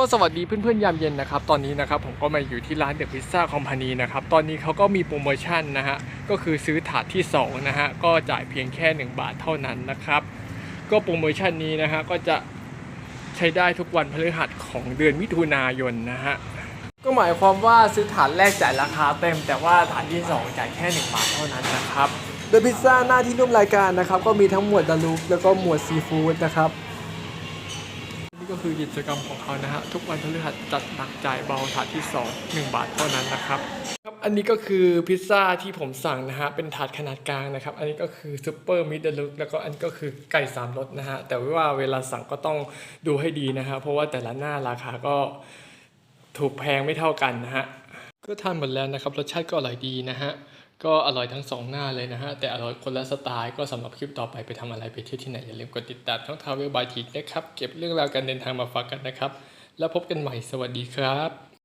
ก็สวัสดีเพื่อนๆยามเย็นนะครับ ตอนนี้นะครับผมก็มาอยู่ที่ร้านเดอะพิซซ่าคอมพานีนะครับ ตอนนี้เขาก็มีโปรโมชั่นนะฮะ ก็คือซื้อถาดที่2นะฮะ ก็จ่ายเพียงแค่ 1 บาทเท่านั้นนะครับ ก็โปรโมชั่นนี้นะฮะ ก็จะใช้ได้ทุกวันพฤหัสของเดือนมิถุนายนนะฮะ ก็หมายความว่าซื้อถาดแรกจ่ายราคาเต็ม แต่ว่าถาดที่ 2 จ่ายแค่ 1 บาทเท่านั้นนะครับ เดอะพิซซ่าหน้าที่ร่วมรายการนะครับ ก็มีทั้งหมวดดารุกแล้วก็หมวดซีฟู้ดนะครับ ก็คือกิจกรรมของเขานะฮะทุกวันพฤหัสจัดหนักจ่ายเบาถาดที่ 2 1 บาทเท่านั้นนะครับครับอันนี้ก็คือพิซซ่าที่ผมสั่งนะฮะเป็นถาดขนาดกลางนะครับ อันนี้ก็คือซูเปอร์มิดเดิลลุกแล้วก็อันนี้ก็คือไก่สามรสนะฮะแต่ว่าเวลาสั่งก็ต้องดูให้ดีนะฮะเพราะว่าแต่ละหน้าราคาก็ถูกแพงไม่เท่ากันนะฮะ ก็ทานหมดแล้วนะครับรสชาติก็อร่อยดีนะฮะก็อร่อยทั้งสองหน้าเลยนะฮะ แต่อร่อยคนละสไตล์ก็สำหรับคลิปต่อไปไปทำอะไรไปเที่ยวที่ไหน อย่าลืมกดติดตามช่องทาวเวลบายทีนะครับ เก็บเรื่องราวการเดินทางมาฝากกันนะครับ แล้วพบกันใหม่สวัสดีครับ